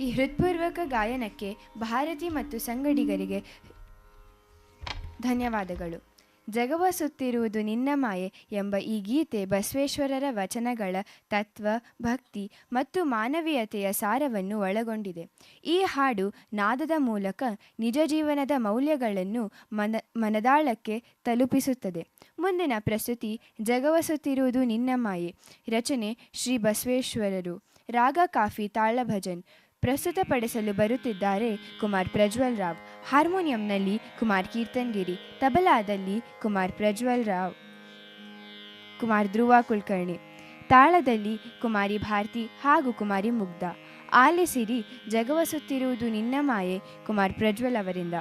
ಈ ಹೃತ್ಪೂರ್ವಕ ಗಾಯನಕ್ಕೆ ಭಾರತಿ ಮತ್ತು ಸಂಗಡಿಗರಿಗೆ ಧನ್ಯವಾದಗಳು. ಜಗವ ಸುತ್ತಿರುವುದು ನಿನ್ನ ಮಾಯೆ ಎಂಬ ಈ ಗೀತೆ ಬಸವೇಶ್ವರರ ವಚನಗಳ ತತ್ವ, ಭಕ್ತಿ ಮತ್ತು ಮಾನವೀಯತೆಯ ಸಾರವನ್ನು ಒಳಗೊಂಡಿದೆ. ಈ ಹಾಡು ನಾದದ ಮೂಲಕ ನಿಜ ಜೀವನದ ಮೌಲ್ಯಗಳನ್ನು ಮನ, ಮನದಾಳಕ್ಕೆ ತಲುಪಿಸುತ್ತದೆ. ಮುಂದಿನ ಪ್ರಸ್ತುತಿ, ಜಗವ ಸುತ್ತಿರುವುದು ನಿನ್ನ ಮಾಯೆ. ರಚನೆ ಶ್ರೀ ಬಸವೇಶ್ವರರು. ರಾಗ ಕಾಫಿ ತಾಳಭಜನ್. ಪ್ರಸ್ತುತಪಡಿಸಲು ಬರುತ್ತಿದ್ದಾರೆ ಕುಮಾರ್ ಪ್ರಜ್ವಲ್ ರಾವ್. ಹಾರ್ಮೋನಿಯಂನಲ್ಲಿ ಕುಮಾರ್ ಕೀರ್ತನ್ಗಿರಿ, ತಬಲಾದಲ್ಲಿ ಕುಮಾರ್ ಪ್ರಜ್ವಲ್ ರಾವ್, ಕುಮಾರ್ ಧ್ರುವ ಕುಲಕರ್ಣಿ, ತಾಳದಲ್ಲಿ ಕುಮಾರಿ ಭಾರತಿ ಹಾಗೂ ಕುಮಾರಿ ಮುಗ್ಧ. ಆಲಿಸಿರಿ ಜಗವಸುತ್ತಿರುವುದು ನಿನ್ನ ಮಾಯೆ ಕುಮಾರ್ ಪ್ರಜ್ವಲ್ ಅವರಿಂದ.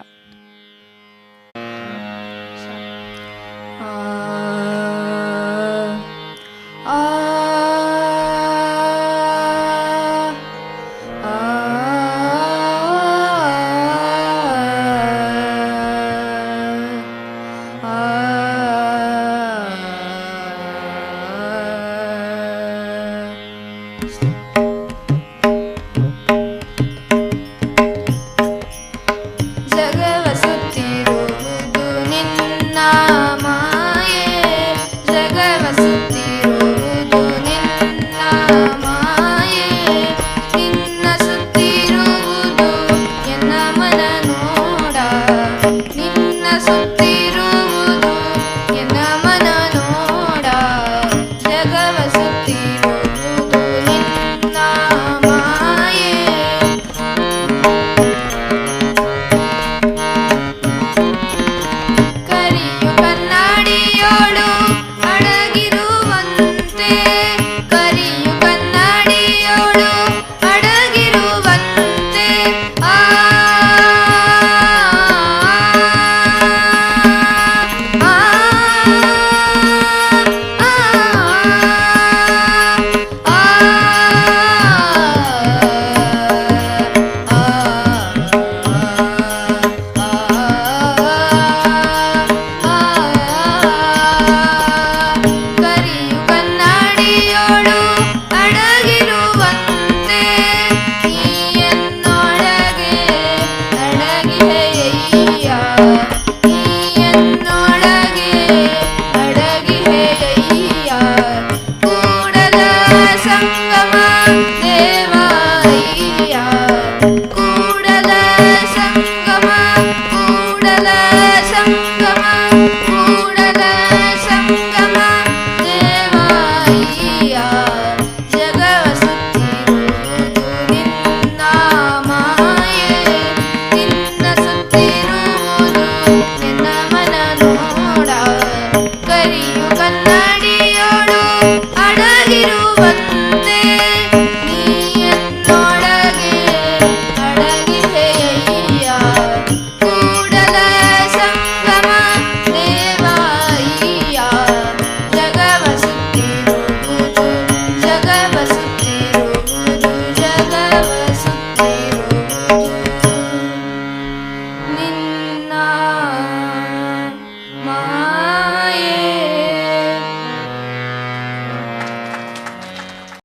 Música